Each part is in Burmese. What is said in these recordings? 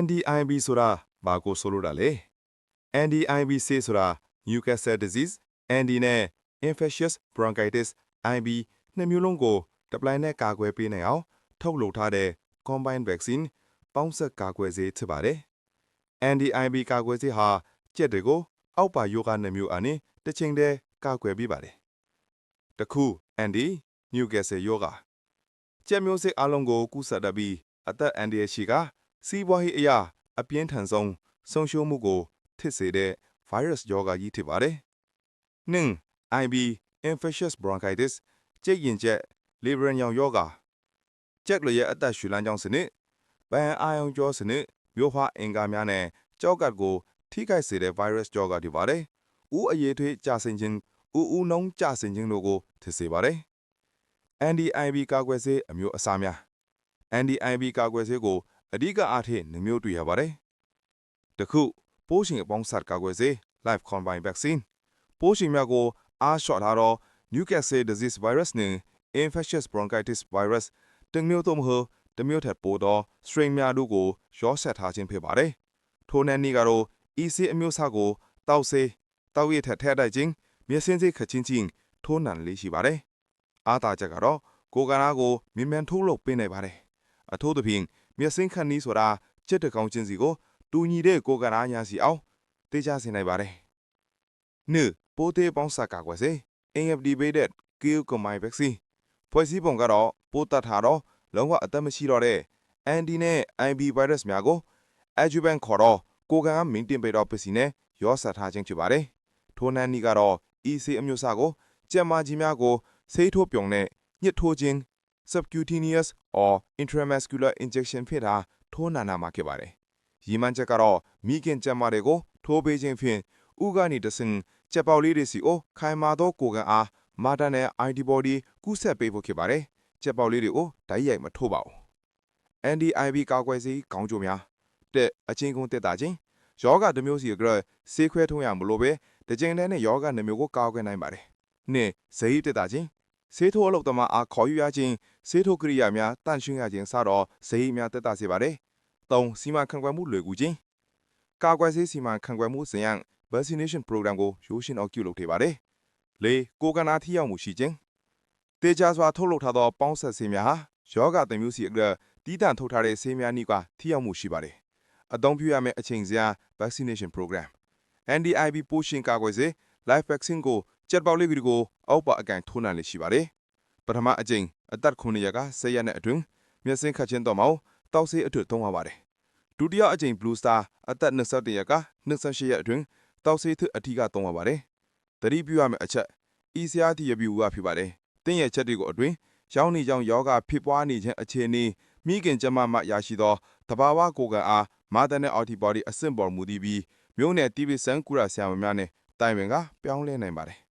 NDIB ဆိုတာဘာကိုဆိုလိုတာလဲ NDIB ဆေးဆိုတာ Newcastle disease ND နဲ့ infectious bronchitis IB နှစ်မျိုးလုံးကိုတပလိုင်းနဲ့ကာကွယ်ပေးနိုင်အောင်ထုတ်လုပ်ထားတဲ့ combined vaccine ပေါင်းစပ်ကာကွယ်ဆေးဖြစ်ပါတယ် NDIB ကာကွယ်ဆေးဟာကြက်တွေကို အောက်ပါယောဂနှစ်မျိုးအနေတစ်ချိန်တည်းကာကွယ်ပေးပါတယ်တစ်ခု ND Newcastle ယောဂကြက်မျိုးစိတ်အလုံးကိုကူးစက်တတ်ပြီးအသက်အန္တရာယ်ရှိက စီးပွားရေးအရာအပြင်းထန်ဆုံးဆုံးရှုံးမှုကိုထစ်စေတဲ့ virus ယောဂကြီးဖြစ်ပါတယ်။နှင်း IB infectious bronchitis ကြိတ်ရင်ကျက် liver ညောင်ယောဂကြက်လျက်အသက်ရှူလမ်းကြောင်းစနစ်ဗန်အာယုံကြောစနစ်မျိုးဖွားအင်္ဂါများနဲ့ကြောက်ကတ်ကို ထိခိုက်စေတဲ့ virus ယောဂတွေပါတယ်။ဦးအရေးထွေးကြဆင်ခြင်းဦးဦးနှုံးကြဆင်ခြင်းတို့ကိုထစ်စေပါတယ်။ NDIB ကာကွယ်ဆေးအမျိုးအစားများ NDIB ကာကွယ်ဆေးကို အဓိကအားဖြင့်နှမျိုးတွေ့ရပါတယ်။တစ်ခုပိုးရှင်အပေါင်းစပ်ကာကွယ်ဆေး Live Combine Vaccine ပိုးရှင်များကိုအားလျှော့ထားသော Newcastle disease virus နှင့် infectious bronchitis virus တစ်မျိုးသို့မဟုတ်တစ်မျိုးထက်ပိုသော strain များတို့ကိုရောဆက်ထားခြင်းဖြစ်ပါတယ်။ထိုနည်းနည်းကတော့ EC အမျိုးအစားကိုတောက်ဆေးတောက်ရည်ထက်ထည့်တိုက်ခြင်းမျက်စင်းစိတ်ခချင်းချင်းထိုးနံလေးရှိပါတယ်။အားသာချက်ကတော့ကိုယ်ကနာကိုမြင်မြန်ထိုးလို့ပေးနိုင်ပါတယ်။အထို့သဖြင့် မျက်စင်းခန့်နီးဆိုတာချက်တကောင်ချင်းစီကိုတူညီတဲ့ကိုယ်ကနာညာစီအောင်တေးချစေနိုင်ပါတယ်။နှစ်ပိုးသေးပေါင်းစပ်ကာကွယ်စေ inactivated kill combine vaccine ဖွဲ့စည်းပုံကတော့ပိုးတတ်ထားတော့လုံးဝအသက်မရှိတော့တဲ့ ND နဲ့ IB virus များကို adjuvant ခေါ်တော့ကိုယ်ကံကမင်းတင်ပေးတော့ပစ္စည်းနဲ့ရောဆက်ထားခြင်းဖြစ်ပါတယ်။ထိုနန်းနီကတော့ EC အမျိုးအစားကိုကြက်မာကြီးများကိုဆေးထိုးပြုံနဲ့ညှစ်ထိုးခြင်း subcutaneous or intramuscular injection ဖြစ်တာထိုးနာနာမှာဖြစ်ပါတယ်။ရီမန်းချက်ကတော့မိခင်ကြက်မာတွေကိုထိုးပေးခြင်းဖြင့်ဥကနေတဆင်ကြက်ပေါက်လေးတွေစီကိုခိုင်မာသောကိုယ်ကံအားမာတာနဲ့ antibody ကူးဆက်ပေးဖို့ဖြစ်ပါတယ်။ကြက်ပေါက်လေးတွေကိုဓာတ်ရိုက်မထိုးပါဘူး။ NDIB ကာကွယ်ဆေးကောင်းကျိုးများတဲ့အချင်းကုန်တက်တာချင်းယောဂတစ်မျိုးစီကဆေးခွဲထုံးရမလို့ပဲတစ်ကြိမ်တည်းနဲ့ယောဂနှစ်မျိုးကိုကာကွယ်နိုင်ပါတယ်။နှစ်ဇေယျတက်တာချင်း ဆေးထိုးအလုပ်သမားအားခေါ်ယူရခြင်းဆေးထိုးကိရိယာများတန့်ရှင်းရခြင်းစတော့ဇေယျများတက်တာစေပါတယ်။သုံးစီမံခန့်ခွဲမှုလွယ်ကူခြင်းကာကွယ်ဆေးစီမံခန့်ခွဲမှုစဉ်ရန် vaccination program ကိုရိုးရှင်းအောင်ပြုလုပ်ထားပါတယ်။လေးကိုကနာထိရောက်မှုရှိခြင်းတေချာစွာထုတ်လုပ်ထားသောပေါင်းဆက်ဆေးများဟာယောဂသမျိုးစီအတွက်တီးတန့်ထုတ်ထားတဲ့ဆေးများနီးကထိရောက်မှုရှိပါတယ်။အသုံးပြုရမယ့်အချိန်စရာ vaccination program NDIB ပိုးရှင်ကာကွယ်ဆေး live vaccine ကို ကြက်ပေါက်လေးကိုအောက်ပါအကင်ထိုးနှံလေးရှိပါတယ်။ပထမအကြိမ်အသက်9ရက်က10ရက်နဲ့အတွင်းမျက်စင်းခတ်ချင်းတော့မောက်တောက်ဆေးအထွတ်သုံးရပါတယ်။ဒုတိယအကြိမ် Blue Star အသက်21ရက်က28ရက်အတွင်းတောက်ဆေး thức အထီးကသုံးရပါတယ်။တတိပြုရမယ့်အချက် ECRT ရပြူကဖြစ်ပါတယ်။တင်းရဲ့ချက်တွေကိုအတွင်းရောင်းနေကြောင်းယောဂဖြစ်ပွားနေခြင်းအခြေအနေမိခင်ကျမမှရရှိသောတဘာဝကိုယ်ကံအားမာတန်တဲ့ antibody အဆင့်ပေါ်မူတည်ပြီးမျိုးနယ်တီဗီဆန်ကူရာဆရာမများနဲ့တိုင်ပင်ကပြောင်းလဲနိုင်ပါတယ်။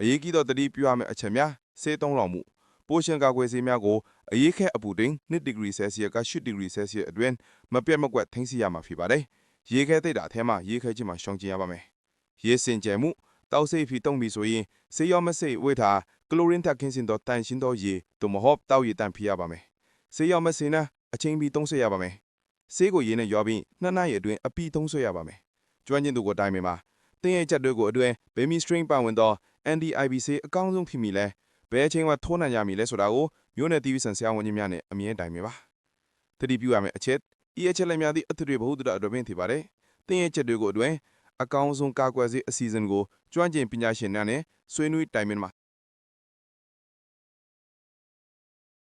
အရေးကြီးသောတတိပြုရမယ့်အချက်များဆေးသုံးလောင်မှုပိုရှင်ကာကွယ်ဆေးများကိုအရေးခဲအပူတိန်2ဒီဂရီဆဲလ်စီယပ်က8ဒီဂရီဆဲလ်စီယပ်အတွင်းမပြတ်မကွက်ထိန်းစီရမှာဖြစ်ပါတယ်။ရေခဲသိတာအထဲမှာရေခဲခြင်းမှာရှောင်ကျင်ရပါမယ်။ရေစင်ကြယ်မှုတောက်စိတ်ဖီတုံးပြီဆိုရင်ဆေးရောမစိတ်ဝေးတာကလိုရင်းတက်ခင်းစင်တော့တန်ရှင်းသောရေတို့မဟုတ်တောက်ရည်တန်ဖီရပါမယ်။ဆေးရောမစိနဲ့အချင်းပြီးသုံးဆွဲရပါမယ်။ဆေးကိုရေနဲ့ရောပြီးနှစ်နာရီအတွင်းအပီသုံးဆွဲရပါမယ်။ကျွမ်းကျင်သူကိုတိုင်ပင်ပါ။တင်းရဲ့ချက်တွေကိုအတွင်းဘေမီစထရင်းပါဝင်သော NDIB ဆေးအကောင်းဆုံးဖြစ်မိလဲဘယ်အချိန်မှထိုးနှံရမည်လဲဆိုတာကိုမျိုးနယ်တီဗီဆန်ဆရာဝန်ကြီးများနဲ့အမြဲတိုင်ပင်ပါ။တတိပြုရမယ့်အချက်ဤအချက်လက်များသည့်အထူးတွေဘဟုတုတအတွင်ဖြစ်ပါတယ်။တင်းရဲ့ချက်တွေကိုအတွင်းအကောင်းဆုံးကာကွယ်ဆေးအစီအစဉ်ကိုကျွမ်းကျင်ပညာရှင်များနဲ့ဆွေးနွေးတိုင်ပင်မှာ